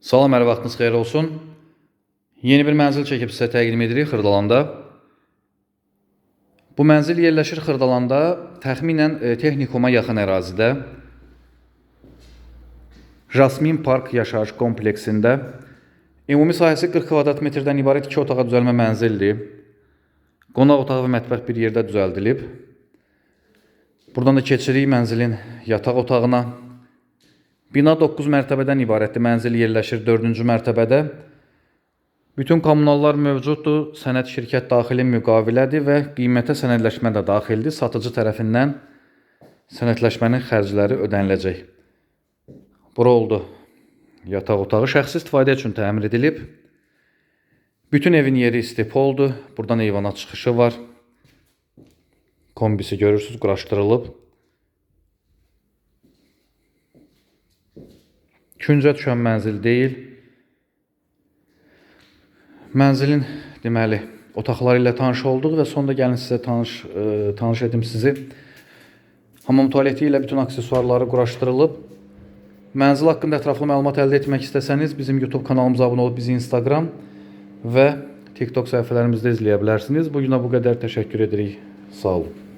Salam, hər vaxtınız xeyir olsun. Yeni bir mənzil çəkib sizə təqdim edirik Xırdalanda. Bu mənzil yerləşir Xırdalanda, təxminən e, texnikuma yaxın ərazidə. Jasmin Park yaşayış kompleksində. Ümumi sahəsi 40 kvadrat metrdən ibarət 2 otağa düzəlmə mənzildir. Qonaq otağı və mətbəx bir yerdə düzəldilib. Buradan da keçirik mənzilin yataq otağına. Bina 9 mərtəbədən ibarətdir. Mənzil yerləşir 4-cü mərtəbədə. Bütün kommunallar mövcuddur. Sənəd şirkət daxili müqavilədir və qiymətə sənədləşmə də daxildir. Satıcı tərəfindən sənədləşmənin xərcləri ödəniləcək. Bura oldu. Yataq otağı şəxsi istifadə üçün təmir edilib. Bütün evin yeri istipoldur. Buradan eyvana çıxışı var. Kombisi görürsüz, quraşdırılıb. Küncə düşən mənzil deyil. Mənzilin deməli otaqları ilə tanış olduq və sonda gəlin sizə tanış e, tanış edim sizi. Hamam tualeti ilə bütün aksesuarları quraşdırılıb. Mənzil haqqında ətraflı məlumat əldə etmək istəsəniz bizim YouTube kanalımıza abunə olub bizi Instagram və TikTok səhifələrimizdə izləyə bilərsiniz. Bu günə bu qədər təşəkkür edirik. Sağ olun.